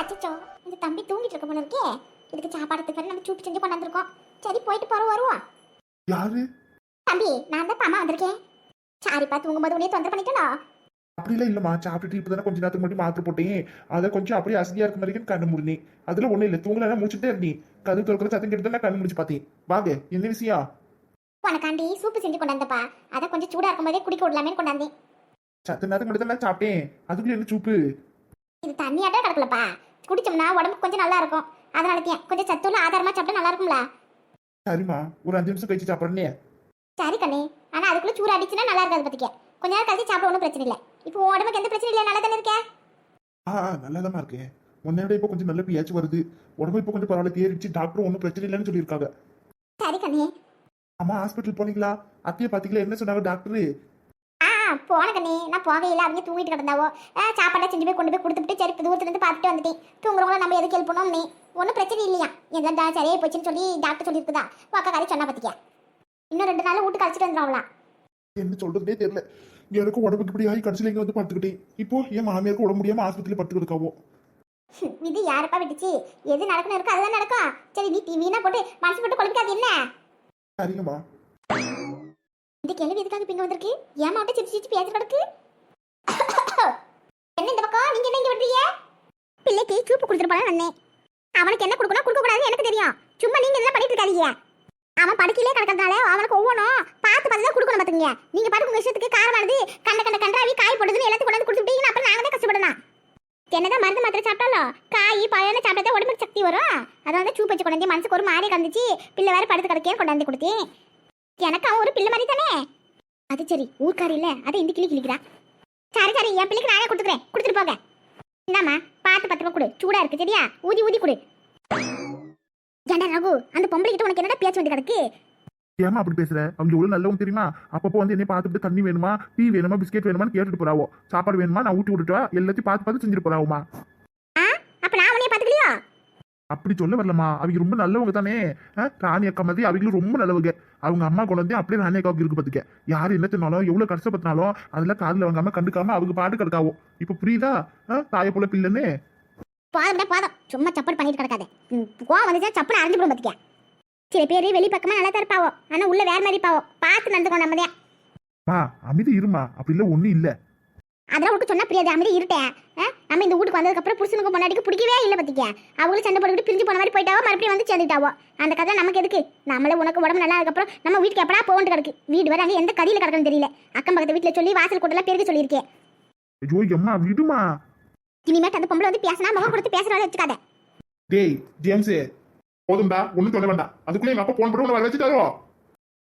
அச்சச்சோ இந்த தம்பி தூங்கிட்டு இருக்க போல இருக்கே. இதுக்கு சாப்பாடுக்கு நம்ம சூப்பு செஞ்சு கொண்டாந்துருக்கோம். சரி போயிட்டு போறோம் வருவோம் யாரு? தம்பி நான் தான் அம்மா வந்திருக்கேன். சாரிப்பா தூங்கும்போது உடனே தொந்தரவு பண்ணிட்டனோ? அப்படிலாம் இல்லம்மா சாப்பிட்டுட்டு இப்பதானே கொஞ்ச நேரத்துக்கு முன்னாடி மாத்திரை போட்டேன். அதை கொஞ்சம் அப்படியே அசதியா இருக்க மாதிரி கண்ணு முடினேன். அதுல ஒண்ணும் இல்ல தூங்கல முடிச்சுட்டே இருந்தேன். கது திறக்கிற சத்தம் கேட்டு நான் கண்ணு முடிச்சு பார்த்தேன். வாங்க என்ன விஷயம்? உனக்காண்டி சூப்பு செஞ்சு கொண்டாந்தப்பா. அதை கொஞ்சம் சூடா இருக்கும்போதே குடிக்க விடலாமே கொண்டாந்தேன். சத்த நேரத்துக்கு மட்டும் தான் சாப்பிட்டேன். அதுக்குள்ள என்ன சூப்பு? இது தண்ணியாட்டம் கிடக்கலப்பா. குடிச்சோம்னா உடம்புக்கு கொஞ்சம் நல்லா இருக்கும் அதனால தான் கொஞ்சம் சத்துள்ள ஆதாரமா சாப்பிட்டா நல்லா இருக்கும்ல சரிம்மா ஒரு அஞ்சு நிமிஷம் கழிச்சு சாப்பிட்றேனே சரி கண்ணே. ஆனா அதுக்குள்ள சூடு அடிச்சுன்னா நல்லா இருக்காது பத்திக்க. கொஞ்ச நேரம் கழிச்சு சாப்பிட ஒன்றும் பிரச்சனை இல்லை. இப்போ உடம்புக்கு எந்த பிரச்சனையும் இல்லை நல்லா தானே இருக்க? ஆ நல்லாதான் இருக்கேன் முன்ன விட இப்போ கொஞ்சம் நல்ல பியாச்சு வருது. உடம்பு இப்போ கொஞ்சம் பரவாயில்ல தேறிச்சு டாக்டர் ஒன்றும் பிரச்சனை இல்லைன்னு சொல்லியிருக்காங்க. சரி கண்ணே. அம்மா ஹாஸ்பிட்டல் போனீங்களா? அத்தையை பார்த்தீங்களா என்ன சொன்னாங்க டாக்டர்? போன கண்ணே நான் போகையில அவங்க தூங்கிட்டு கிடந்தாவோ? சாப்பாடை செஞ்சு போய் கொண்டு போய் கொடுத்துட்டு சரி இப்ப தூரத்துல இருந்து பார்த்துட்டு வந்துட்டேன். தூங்குறவங்கள நம்ம எதுக்கு ஹெல்ப் பண்ணோம் நீ ஒன்றும் பிரச்சனை இல்லையா? எல்லாம் சரியா போச்சுன்னு சொல்லி டாக்டர் சொல்லியிருக்குதா? அக்கா காரி சொன்னா பத்திக்க இன்னும் ரெண்டு நாள் வீட்டுக்கு அழைச்சிட்டு வந்துடுவாங்களாம் என்ன சொல்றதுனே தெரியல. எனக்கு உடம்புக்கு இப்படி ஆகி கடைசியில் இங்கே வந்து படுத்துக்கிட்டேன் இப்போ என் மாமியாருக்கு உடம்பு முடியாம ஆஸ்பத்திரியில் படுத்துக்கிட்டு இருக்காவோ? இது யாரப்பா விட்டுச்சு? எது நடக்கணும் இருக்கு அதுதான் நடக்கும். சரி நீ வீணா போட்டு மனசு போட்டு குழம்பிக்காது என்ன? சரிங்கம்மா. இந்த கேள்வி எதுக்காக பிங்க வந்திருக்கு? ஏன் மாட்ட சிரிச்சு சிரிச்சு பேசி கிடக்கு என்ன இந்த பக்கம்? நீங்க என்ன இங்க விடுறீங்க பிள்ளைக்கு சூப்பு கொடுத்துட்டு போல அண்ணே அவனுக்கு என்ன கொடுக்கணும் கொடுக்க கூடாது எனக்கு தெரியும். சும்மா நீங்க இதெல்லாம் பண்ணிட்டு இருக்காதீங்க. அவன் படுக்கையிலே கிடக்கிறதுனால அவனுக்கு ஒவ்வொன்றும் பார்த்து பார்த்து தான் கொடுக்கணும் பார்த்துங்க நீங்க பாட்டு உங்க விஷயத்துக்கு காரமானது கண்ட கண்ட கண்டாவி காய் போடுதுன்னு எல்லாத்தையும் கொண்டு வந்து கொடுத்துட்டீங்கன்னா அப்புறம் நாங்க தான் கஷ்டப்படணும். என்னதான் மருந்து மாத்திரை சாப்பிட்டாலும் காய் பழம் சாப்பிட்டா உடம்புக்கு சக்தி வரும். அதனால தான் சூப்பு வச்சு கொண்டு மனசுக்கு ஒரு மாதிரி கந்துச்சு பிள்ளை வேற படுத்து கிடக்கே கொண்டாந்து கொடுத்தேன். எனக்கு அவன் ஒரு பிள்ளை மாதிரி தானே? அது சரி ஊர்க்காரி இல்ல அதை இந்த கிளி கிளிக்கிறா சரி சரி என் பிள்ளைக்கு நானே கொடுத்துக்கிறேன். கொடுத்துட்டு போங்க. இந்தாமா பார்த்து பத்திரமா கொடு. சூடா இருக்கு சரியா? ஊதி ஊதி கொடு. ஏண்டா ரகு அந்த பொம்பளை கிட்ட உனக்கு என்னடா பேச்சு வந்து கிடக்கு? ஏமா அப்படி பேசுற? அவங்க எவ்வளவு நல்லவங்க தெரியுமா? அப்பப்போ வந்து என்னை பார்த்துட்டு தண்ணி வேணுமா டீ வேணுமா பிஸ்கெட் வேணுமான்னு கேட்டுட்டு போறாவோ. சாப்பாடு வேணுமா நான் ஊட்டி விட்டுட்டா எல்லாத்தையும் பார்த்து பார்த்து செஞ்சுட்டு போறாவுமா ஆ அப்ப நான் உன்னைய பாத்துக்கலையோ அப்படி சொல்ல வரலம்மா. அவங்க ரொம்ப நல்லவங்க தானே. ராணி அக்கா மாதிரி அவங்களும் ரொம்ப நல்லவங்க. அவங்க அம்மா குழந்தை அப்படியே ராணி அக்காவுக்கு இருக்கு பாத்துக்க. யார் என்ன தின்னாலும் எவ்வளவு கஷ்டப்பட்டாலும் அதெல்லாம் காதுல வாங்காம கண்டுக்காம அவங்க பாட்டு கிடக்காவோ இப்ப புரியுதா? தாயை போல பிள்ளைன்னு. போதும்டா போதும். சும்மா சப்பல் பண்ணிட்டு கிடக்காத. கோவம் வந்துச்சா சப்பல் அரைஞ்சு போடும் பாத்துக்க. சில பேர் வெளி பக்கமா நல்லா தான் இருப்பாவோ. ஆனா உள்ள வேற மாதிரி இருப்பாவோ. பார்த்து நடந்துக்கோ நம்மதே மா அமைதி இருமா. அப்படி இல்ல ஒண்ணும் இல்ல. அதெல்லாம் உனக்கு சொன்னா புரியாது. அமைதி இருட்டேன்? நம்ம இந்த வீட்டுக்கு வந்ததுக்கு அப்புறம் புருஷனுக்கு பொண்டாட்டிக்கு பிடிக்கவே இல்லை பத்திக்க அவங்களும் சண்டை போட்டுக்கிட்டு பிரிஞ்சு போன மாதிரி போயிட்டாவோ மறுபடியும் வந்து சேர்ந்துட்டாவோ அந்த கதை நமக்கு எதுக்கு? நம்மளே உனக்கு உடம்பு நல்லா அதுக்கப்புறம் நம்ம வீட்டுக்கு எப்படா போகண்டு கிடக்கு. வீடு வர அங்கே எந்த கதியில் கிடக்குன்னு தெரியல. அக்கம் பக்கத்து வீட்டில் சொல்லி வாசல் கூட்டெல்லாம் பெருக்க சொல்லியிருக்கேன். ஐயோ எம்மா விடுமா. இனிமேட்டு அந்த பொம்பளை வந்து பேசினா முகம் கொடுத்து பேசுறவங்க வச்சுக்காத. டேய் ஜேம்ஸ். போதும்டா ஒண்ணும் சொல்ல வேண்டாம். அதுக்குள்ள எங்க அப்பா போன் பண்ணி உன்னை வர வச்சுட்டாரோ?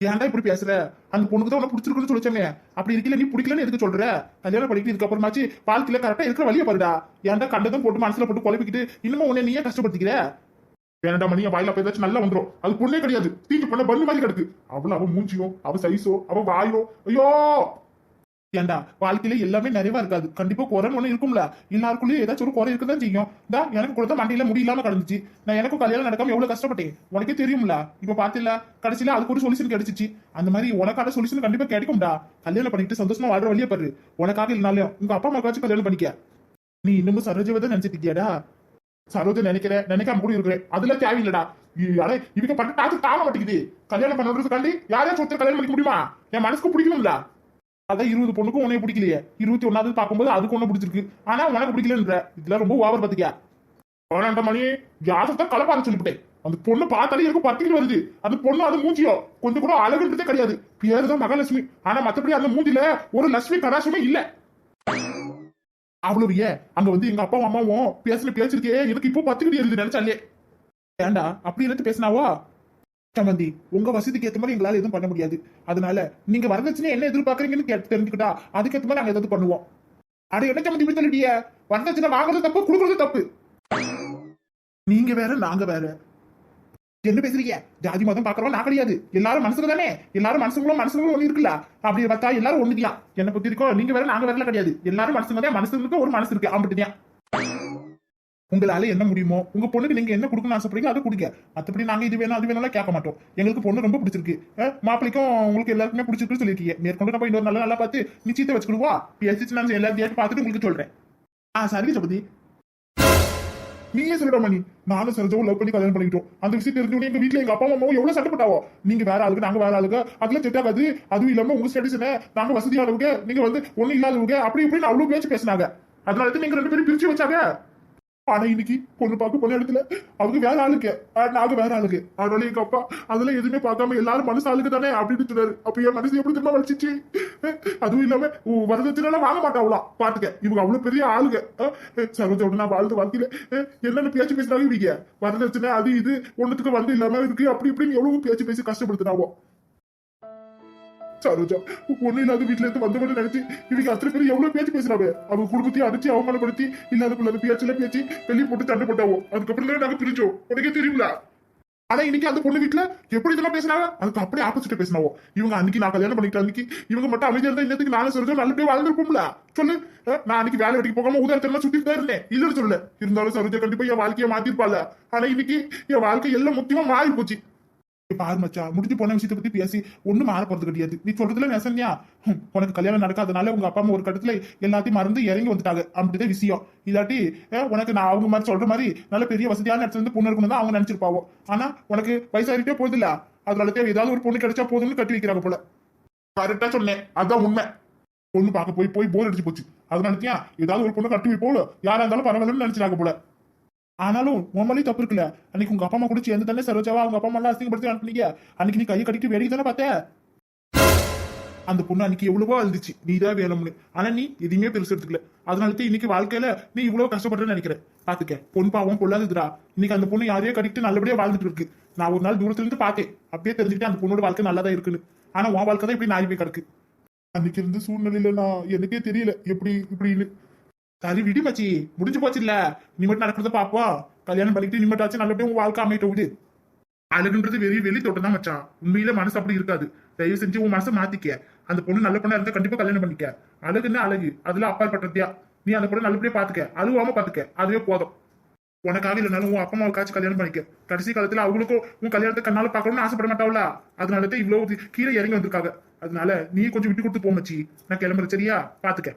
ஏன்டா இப்படி பேசுற? அந்த பொண்ணுக்கு தான் உனக்கு பிடிச்சிருக்குன்னு சொல்லிச்சோமே அப்படி இருக்கல நீ பிடிக்கலன்னு எதுக்கு சொல்ற? கல்யாணம் படிக்கிட்டு இதுக்கப்புறமாச்சு வாழ்க்கையில கரெக்டா இருக்கிற வழியை பாருடா. ஏன்டா கண்டதும் போட்டு மனசுல போட்டு குழப்பிக்கிட்டு இன்னமும் உன்னை நீயே கஷ்டப்படுத்திக்கிற? வேண்டாம் மணியா வாயில அப்ப ஏதாச்சும் நல்லா வந்துரும். அது பொண்ணே கிடையாது. தீட்டு பண்ண பண்ணு மாதிரி கிடக்கு. அவ்வளவு அவ மூஞ்சியோ அவ சைஸோ அவ வாயோ ஐயோ! ஏன்டா வாழ்க்கையில எல்லாமே நிறைவா இருக்காது. கண்டிப்பா குறைன்னு ஒண்ணு இருக்கும்ல. எல்லாருக்குள்ளயும் ஏதாச்சும் ஒரு குறை இருக்குதான் செய்யும். தா எனக்கு கூட தான் மண்டையில முடியலாம கடந்துச்சு. நான் எனக்கும் கல்யாணம் நடக்காம எவ்வளவு கஷ்டப்பட்டேன்? உனக்கே தெரியும்ல. இப்ப பாத்தில கடைசியில அதுக்கு ஒரு சொல்யூஷன் கிடைச்சிச்சு. அந்த மாதிரி உனக்கான சொல்யூஷன் கண்டிப்பா கிடைக்கும்டா. கல்யாணம் பண்ணிட்டு சந்தோஷமா வாழ்ற வழியே பாரு. உனக்காக இல்லைனாலும் உங்க அப்பா அம்மாக்காச்சும் கல்யாணம் பண்ணிக்க. நீ இன்னமும் சரோஜாவை தான் நினைச்சிட்டு இருக்கியாடா? சரோஜா நினைக்கிற நினைக்காம கூட இருக்கிறேன். அதெல்லாம் தேவையில்லடா. இ- அடே இவங்க பண்ண டாச்சு தாங்க மாட்டேங்குது. கல்யாணம் பண்ணுறதுக்காண்டி யாரையாச்சும் ஒருத்தர் கல்யாணம் பண்ணிக்க முடியுமா? என் மனசுக்கு பிடிக்கணும்ல. அதான் இருபது பொண்ணுக்கும் உன்னைய பிடிக்கலையே. இருபத்தி ஒன்னாவது பார்க்கும்போது அதுக்கு ஒண்ணு பிடிச்சிருக்கு. ஆனா உனக்கு பிடிக்கலன்ற. இதுல ரொம்ப ஓவர் பாத்துக்க பன்னெண்டு மணி. யாசத்தான் கலப்பாத சொல்லிவிட்டேன். அந்த பொண்ணு பார்த்தாலே எனக்கு பத்திரிக்கை வருது. அந்த பொண்ணு அது மூஞ்சியோ? கொஞ்சம் கூட அழகுன்றதே கிடையாது. பேரு தான் மகாலட்சுமி. ஆனா மத்தபடி அந்த மூஞ்சில ஒரு லட்சுமி கடாசமே இல்ல. அவ்வளவு ஏன்? அங்க வந்து எங்க அப்பாவும் அம்மாவும் பேசல பேச்சிருக்கே எனக்கு இப்போ பத்திரிக்கை எழுது நினைச்சாலே. ஏண்டா அப்படி எடுத்து பேசினாவா? சம்பந்தி உங்க வசதிக்கு ஏத்த மாதிரி எங்களால எதுவும் பண்ண முடியாது. அதனால நீங்க வரதட்சணை என்ன எதிர்பார்க்கறீங்கன்னு கேட்டு தெரிஞ்சுக்கிட்டா அதுக்கேற்ற மாதிரி நாங்க எதாவது பண்ணுவோம். அட என்ன சம்பந்தி இப்படி சொல்லிட்டிய வரதட்சணை வாங்குறது தப்பு கொடுக்கறது தப்பு. நீங்க வேற நாங்க வேற. என்ன பேசுறீங்க? ஜாதி மதம் பாக்குறவங்க நான் கிடையாது. எல்லாரும் மனசுக்கு தானே? எல்லாரும் மனசுங்களும் மனசுங்களும் ஒண்ணு இருக்குல்ல? அப்படி பார்த்தா எல்லாரும் ஒண்ணுதான். என்ன பத்தி இருக்கோ நீங்க வேற நாங்க வேற கிடையாது. எல்லாரும் மனசுங்க தான் மனசுங்களுக்கு ஒரு மனசு இருக்கு அப்படிதான் உங்களால என்ன முடியுமோ உங்க பொண்ணுக்கு நீங்க என்ன கொடுக்கணும்னு ஆசைப்படுறீங்க அதை கொடுங்க. மற்றபடி நாங்க இது வேணும் அது வேணும்லாம் கேட்க மாட்டோம். எங்களுக்கு பொண்ணு ரொம்ப பிடிச்சிருக்கு. மாப்பிளைக்கும் உங்களுக்கு எல்லாருக்குமே பிடிச்சிருக்குன்னு சொல்லியிருக்கீங்க. மேற்கொண்டு நம்ம இன்னொரு நல்லா நல்லா பார்த்து நிச்சயத்தை வச்சுக்கிடுவா? பேசிச்சு நான் எல்லாத்தையும் பார்த்துட்டு உங்களுக்கு சொல்றேன். ஆ சரி சபதி நீயே சொல்லிட மணி. நானும் சரோஜாவும் லவ் பண்ணி கல்யாணம் பண்ணிக்கிட்டோம். அந்த விஷயம் தெரிஞ்சு எங்க வீட்டுல எங்க அப்பா அம்மாவும் எவ்வளவு சட்டப்பட்டாவோ நீங்க வேற ஆளுக்கு நாங்க வேற ஆளுக்கு. அதெல்லாம் செட் ஆகாது அதுவும் இல்லாம உங்க ஸ்டடிஸ் என்ன? நாங்க வசதியானவங்க. நீங்க வந்து ஒண்ணு இல்லாதவங்க. அப்படி இப்படின்னு அவ்வளவு பேச்சு பேசினாங்க. அதனால நீங்க ரெண்டு பேரும் பிரிச்சு வச்சாங்க. ஆனா இன்னைக்கு பொண்ணு பார்க்க போன இடத்துல அவங்க வேற ஆளுக்கு. ஆஹ் நாங்க வேற ஆளுக்கு. அதனால எங்க அப்பா அதெல்லாம் எதுவுமே பார்க்காம எல்லாரும் மனசு ஆளுக்கு தானே அப்படின்னு சொன்னாரு அப்ப என் மனசு எப்படி திரும்ப வச்சிச்சு அதுவும் இல்லாம வரதட்சணை வாங்க மாட்டாங்களா பாத்துக்க இவங்க அவ்வளவு பெரிய ஆளுங்க அஹ் சரோஜோட நான் வாழ்ந்து வாழ்க்கையில என்னென்ன பேச்சு பேசினாலும் இவங்க. வரதட்சணை அது இது ஒண்ணுத்துக்கு வந்து இல்லாம இருக்கு. அப்படி இப்படின்னு எவ்வளவு பேச்சு பேசி கஷ்டப்படுத்தினாவோ. சரோஜா ஒண்ணு இல்லாத வீட்டுல இருந்து வந்தவன்னு நினைச்சு இவங்க அத்தனை பேர் எவ்வளவு பேச்சு பேசுறாங்க அவங்க குடும்பத்தையும் அடிச்சு அவமானப்படுத்தி இல்லாத பிள்ளை பேச்சுல பேச்சு வெளியே போட்டு தண்டை போட்டாவோ? அதுக்கப்புறம் நாங்க பிரிச்சோம் உனக்கே தெரியுங்களா ஆனா இன்னைக்கு அந்த பொண்ணு வீட்டுல எப்படி இதெல்லாம் பேசினாங்க? அதுக்கு அப்படியே ஆப்போசிட் பேசினாவோ? இவங்க அன்னைக்கு நான் கல்யாணம் பண்ணிக்கிட்ட அன்னைக்கு இவங்க மட்டும் அமைதியா இருந்தா இன்னத்துக்கு நானும் சரோஜா நல்லபடியா வாழ்ந்துருப்போம்ல? சொல்லு. நான் அன்னைக்கு வேலை வெட்டிக்கு போகாம உதாரணத்தெல்லாம் சுத்திட்டு தான் இருந்தேன். இல்லன்னு சொல்லல. இருந்தாலும் சரோஜா கண்டிப்பா என் வாழ்க்கையை மாத்திருப்பாள். ஆனா இன்னைக்கு என் வாழ்க்கை எல்லாம் முக்கியமா மாறி போச்சு பாரு மச்சான் முடிஞ்சு போன விஷயத்தை பத்தி பேசி ஒண்ணும் மாற போறது கிடையாது. நீ சொல்றதுல நெசன்யா உனக்கு கல்யாணம் நடக்காதனால உங்க அப்பா அம்மா ஒரு கட்டத்துல எல்லாத்தையும் மறந்து இறங்கி வந்துட்டாங்க. அப்படிதான் விஷயம். இல்லாட்டி உனக்கு நான் அவங்க மாதிரி சொல்ற மாதிரி நல்ல பெரிய வசதியான இடத்துல இருந்து பொண்ணு இருக்கணும் தான் அவங்க நினைச்சிருப்பாவோ? ஆனா உனக்கு வயசாகிட்டே போகுது அதனால தேவை ஏதாவது ஒரு பொண்ணு கிடைச்சா போதும்னு கட்டி வைக்கிறாங்க போல. கரெக்டா சொன்னேன். அதான் உண்மை. பொண்ணு பார்க்க போய் போய் போர் அடிச்சு போச்சு. அதனாலத்தியா ஏதாவது ஒரு பொண்ணு கட்டி போல யாரா இருந்தாலும் பரவாயில்லன்னு நினைச்சிட்டாங்க போல. ஆனாலும் உண்மையிலேயே தப்பு இருக்குல்ல? அன்னைக்கு உங்க அப்பா அம்மா கூட சேர்ந்து தானே சரோஜாவா அவங்க அப்பா அம்மா எல்லாம் அசிங்கப்படுத்தி அனுப்புனீங்க. அன்னைக்கு நீ கையை கட்டிட்டு வேடிக்கை தானே பார்த்த? அந்த பொண்ணு அன்னைக்கு எவ்வளவோ அழுதுச்சு. நீ தான் வேணும்னு ஆனா நீ எதையுமே பெருசு எடுத்துக்கல. அதனால தான் இன்னைக்கு வாழ்க்கையில நீ இவ்வளவு கஷ்டப்படுறேன்னு நினைக்கிறேன். பாத்துக்க பொன் பாவம் பொல்லாததுடா. இன்னைக்கு அந்த பொண்ணு யாரையோ கட்டிட்டு நல்லபடியா வாழ்ந்துட்டு இருக்கு. நான் ஒரு நாள் தூரத்துல இருந்து பார்த்தேன். அப்படியே தெரிஞ்சுக்கிட்டு அந்த பொண்ணோட வாழ்க்கை நல்லா தான் இருக்குன்னு. ஆனா உன் வாழ்க்கை தான் இப்படி நாரி போய் கிடக்கு. அன்னைக்கு இருந்த சூழ்நிலையில நான் எனக்கே தெரியல. எப்படி இப்படின்னு. சரி விடு மச்சி. முடிஞ்சு போச்சு இல்ல நீ மட்டும் நடக்கிறத பாப்போம். கல்யாணம் பண்ணிட்டு நீ மட்டும் ஆச்சு உன் வாழ்க்கை அமையிட்ட விடு. அழகுன்றது வெளியே வெளி தோட்டம் தான் மச்சான். உண்மையில மனசு அப்படி இருக்காது. தயவு செஞ்சு உன் மனசை மாத்திக்க. அந்த பொண்ணு நல்ல பொண்ணா இருந்தா கண்டிப்பா கல்யாணம் பண்ணிக்க. அழகுன்னா அழகு? அதுல அப்பாற்பட்டதியா நீ அந்த பொண்ணு நல்லபடியா பாத்துக்க. அழுவாம பாத்துக்க. அதுவே போதும். உனக்காக இல்லைனாலும் உன் அப்பா அம்மாவுக்காச்சும் கல்யாணம் பண்ணிக்க. கடைசி காலத்துல அவங்களுக்கும் உன் கல்யாணத்தை கண்ணால பாக்கணும்னு ஆசைப்பட மாட்டாங்களா அதனால தான் இவ்வளவு கீழே இறங்கி வந்திருக்காங்க. அதனால நீ கொஞ்சம் விட்டு கொடுத்து போமச்சி நான் கிளம்புறேன் சரியா? பாத்துக்க.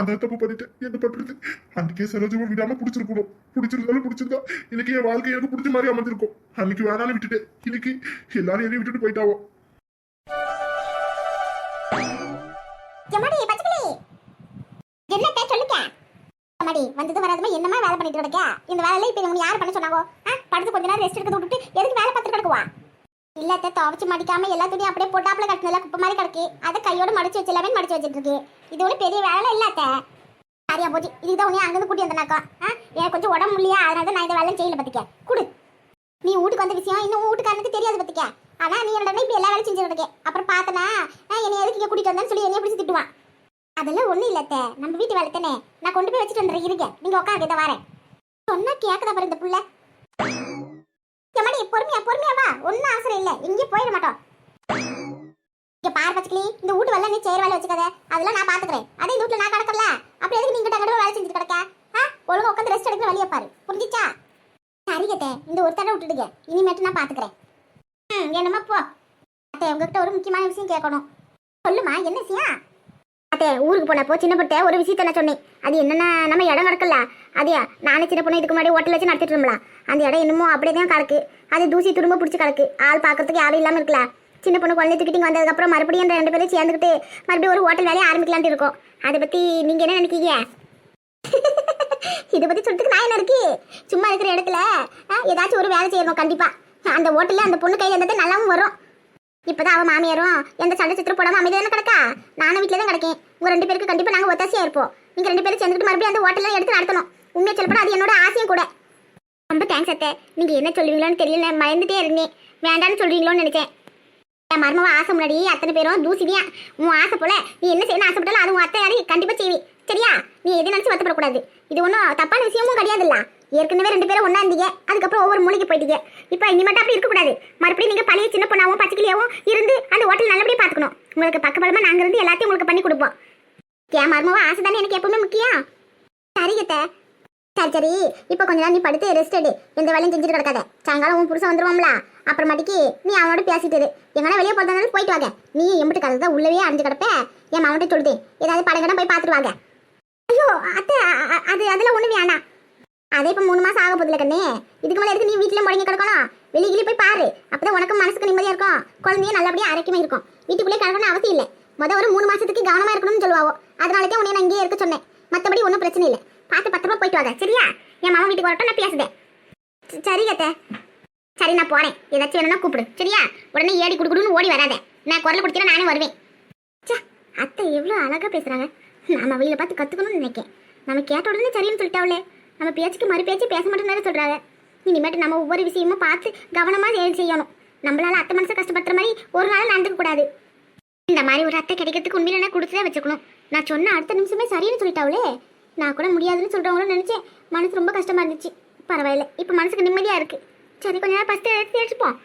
அந்த தப்பு பண்ணிட்டு என்ன பண்றது? அன்னைக்கே சரோஜமா விடாம பிடிச்சிருக்கணும். பிடிச்சிருந்தாலும் பிடிச்சிருந்தா இன்னைக்கு என் வாழ்க்கை எனக்கு பிடிச்ச மாதிரி அமைஞ்சிருக்கும். அன்னைக்கு வேணாலும் விட்டுட்டு இன்னைக்கு எல்லாரும் என்னையும் விட்டுட்டு போயிட்டாவோ. வந்தது வராதுமே என்னமா வேலை பண்ணிட்டு கிடக்க? இந்த வேலையில இப்ப உனக்கு யார் பண்ண சொன்னாங்க படுத்து கொஞ்ச நேரம் ரெஸ்ட் எடுக்க விட்டுட்டு எதுக்கு வேலை இல்லத்த துவச்சு மடிக்காம எல்லா துணியும் அப்படியே போட்டாப்புல கட்டினல குப்பை மாதிரி கிடக்கு. அதை கையோட மடிச்சு வச்சு எல்லாமே மடிச்சு வச்சுட்டு இருக்கு இது ஒரு பெரிய வேலை இல்லாத்த சரியா போச்சு. இதுதான் உனியா அங்கிருந்து கூட்டி வந்தனாக்கா. ஆ? எனக்கு கொஞ்சம் உடம்பு இல்லையா அதனால தான் நான் இந்த வேலை செய்யல பத்திக்க குடு. நீ வீட்டுக்கு வந்த விஷயம் இன்னும் வீட்டுக்காரனுக்கு தெரியாது பத்திக்க ஆனா நீ என்னோட இப்படி எல்லா வேலையும் செஞ்சு கிடக்க அப்புறம் பார்த்தனா என்னை எதுக்கு இங்க கூட்டிட்டு வந்தேன்னு சொல்லி என்னைய பிடிச்சி திட்டுவான். அதெல்லாம் ஒண்ணும் இல்லத்த நம்ம வீட்டு வேலை தானே. நான் கொண்டு போய் வச்சுட்டு வந்துடுறேன். இருங்க. நீங்க உட்காந்து இதை வரேன். சொன்னா கேக்குதா பாரு இந்த புள்ள. மணி பொறுமையா பொறுமையா வா. ஒன்னும் அவசரம் இல்ல. எங்கேயும் போயிட மாட்டோம். இங்க பாரு பச்சைக்கிளி இந்த வீட்டு வேலை நீ செய்யற வேலை வச்சுக்காத. அதெல்லாம் நான் பாத்துக்கிறேன். அதே இந்த வீட்டுல நான் கிடக்கல அப்படி எதுக்கு நீங்க கிட்ட வேலை செஞ்சுட்டு கிடக்க? ஒழுங்கா உட்காந்து ரெஸ்ட் எடுக்கிற வழியை பாரு. புரிஞ்சிச்சா? சரி இந்த ஒரு தடவை விட்டுடுங்க. இனிமேட்டு நான் பாத்துக்கிறேன். ம் என்னம்மா போ. அத்தை உங்ககிட்ட ஒரு முக்கியமான விஷயம் கேட்கணும். சொல்லுமா என்ன விஷயம்? அத்தே ஊருக்கு போனப்போ சின்ன பொட்ட ஒரு விஷயத்த நான் சொன்னேன். அது என்னன்னா நம்ம இடம் நடக்கல. அதே நானே சின்ன பொண்ணு இதுக்கு முன்னாடி ஹோட்டல் வச்சு நடத்திட்டு இருந்தோம்ல. அந்த இடம் இன்னமும் அப்படியே தான் கிடக்கு. அது தூசி துரும்ப பிடிச்சி கிடக்கு. ஆள் பார்க்கறதுக்கு யாரும் இல்லாமல் இருக்கல. சின்ன பொண்ணு குழந்தை தூக்கிட்டு வந்ததுக்கப்புறம் மறுபடியும் அந்த ரெண்டு பேரும் சேர்ந்துக்கிட்டு மறுபடியும் ஒரு ஹோட்டல் வேலையை ஆரம்பிக்கலான்ட்டு இருக்கோம். அதை பற்றி நீங்கள் என்ன நினைக்கிறீங்க இதை பற்றி சொல்றதுக்கு நான் என்ன இருக்கு? சும்மா இருக்கிற இடத்துல ஏதாச்சும் ஒரு வேலை செய்யணும் கண்டிப்பாக அந்த ஹோட்டலில் அந்த பொண்ணு கையில் இருந்தது நல்லாவும் வரும். இப்பதான் அவன் மாமியாரும் எந்த சண்டை சித்திரம் போடாம அமைதியான கிடக்கா? நானும் வீட்டில தான் கிடக்கேன். உங்க ரெண்டு பேருக்கு கண்டிப்பா நாங்க ஒத்தாசியா இருப்போம். நீங்க ரெண்டு பேரும் சேர்ந்துட்டு மறுபடியும் அந்த ஹோட்டல்ல எடுத்து நடத்தணும். உண்மையை சொல்லப்பட அது என்னோட ஆசையும் கூட. ரொம்ப தேங்க்ஸ் அத்தை. நீங்க என்ன சொல்லுவீங்களோன்னு தெரியல. மயந்துட்டே இருந்தேன். வேண்டாம்னு சொல்றீங்களோன்னு நினைச்சேன். என் மருமவ ஆசை முன்னாடி அத்தனை பேரும் தூசிவியா உன் ஆசை போல நீ என்ன செய்யணும் ஆசைப்பட்டாலும் அது உன் அத்தை கண்டிப்பா செய்வி. சரியா? நீ எது நினைச்சு வருத்தப்படக்கூடாது. இது ஒன்றும் தப்பான விஷயமும் கிடையாதுல்ல. ஏற்கனவே ரெண்டு பேரும் ஒன்றா இருந்தீங்க. அதுக்கப்புறம் ஒவ்வொரு மூலைக்கு போயிட்டீங்க. இப்போ இனி மட்டும் அப்படி இருக்கக்கூடாது. மறுபடியும் நீங்க பழைய சின்ன பொண்ணாவும் பச்சைக்கிளியாவும் இருந்து அந்த ஹோட்டல் நல்லபடியா பார்த்துக்கணும். உங்களுக்கு பக்கபலமா நாங்க இருந்து எல்லாத்தையும் உங்களுக்கு பண்ணி கொடுப்போம். என் மருமவா ஆசை தானே எனக்கு எப்பவுமே முக்கியம். சரிங்கத்த சரி சரி. இப்போ கொஞ்ச நேரம் நீ படுத்து ரெஸ்ட் எடு. எந்த வேலையும் செஞ்சுட்டு கிடக்காத. சாயங்காலம் உன் புருஷன் வந்துருவோம்ல அப்புறமாட்டிக்கு நீ அவனோட பேசிட்டு இரு. எங்கன்னா வெளியே போகிறதா போயிட்டு வாங்க. நீ எம்பிட்டு கதை தான் உள்ளவே அரைஞ்சு கிடப்ப. என் மாவன்ட்ட சொல்லுது ஏதாவது படங்கடம் போய் பார்த்துட்டு வாங்க. ஐயோ அத்தை அது அதெல்லாம் ஒன்றும் வேணாம். அதே இப்போ மூணு மாசம் ஆக போதில்ல கண்ணே. இதுக்கு மேலே எதுக்கு நீ வீட்டில் முடங்கி கிடக்கணும்? வெளியில போய் பாரு. அப்பதான் உனக்கு மனசுக்கு நிம்மதியா இருக்கும். குழந்தைய நல்லபடியா ஆரோக்கியமா இருக்கும். வீட்டுக்குள்ளே கிடக்கணும் அவசியம் இல்லை. முத ஒரு மூணு மாசத்துக்கு கவனமா இருக்கணும்னு சொல்லுவாவோ. அதனால தான் உன்னை நான் இங்கேயே இருக்க சொன்னேன். மற்றபடி ஒன்றும் பிரச்சனை இல்லை. பார்த்து பத்திரமா போயிட்டு வாங்க. சரியா? என் மாமா வீட்டுக்கு வரட்டும் நான் பேசுதேன். சரி கத்தை சரி நான் போறேன். ஏதாச்சும் வேணும்னா கூப்பிடு. சரியா? உடனே ஏடி குடுக்குடுன்னு ஓடி வராத. நான் குரல் கொடுத்தா நானே வருவேன். சே அத்தை எவ்வளோ அழகா பேசுறாங்க. நாம அவளில பார்த்து கத்துக்கணும்னு நினைக்கேன். நம்ம கேட்ட உடனே சரின்னு சொல்லிட்டாவளே. நம்ம பேச்சுக்கு மறு பேச்சு பேச மாட்டேன்னு சொல்றாங்க. இனிமேட்டு நம்ம ஒவ்வொரு விஷயமும் பார்த்து கவனமாக செயல் செய்யணும். நம்மளால அத்தை மனசை கஷ்டப்படுற மாதிரி ஒரு நாள் நடந்துக்க கூடாது. இந்த மாதிரி ஒரு அத்தை கிடைக்கிறதுக்கு உண்மையில கொடுத்துதே கொடுத்துதான் வச்சுக்கணும். நான் சொன்ன அடுத்த நிமிஷமே சரின்னு சொல்லிட்டாவளே. நான் கூட முடியாதுன்னு சொல்கிறவங்களும் நினச்சேன். மனசு ரொம்ப கஷ்டமாக இருந்துச்சு. பரவாயில்ல. இப்போ மனசுக்கு நிம்மதியாக இருக்குது சரி கொஞ்ச நேரம் ஃபஸ்ட்டு எடுத்து எடுத்துப்போம்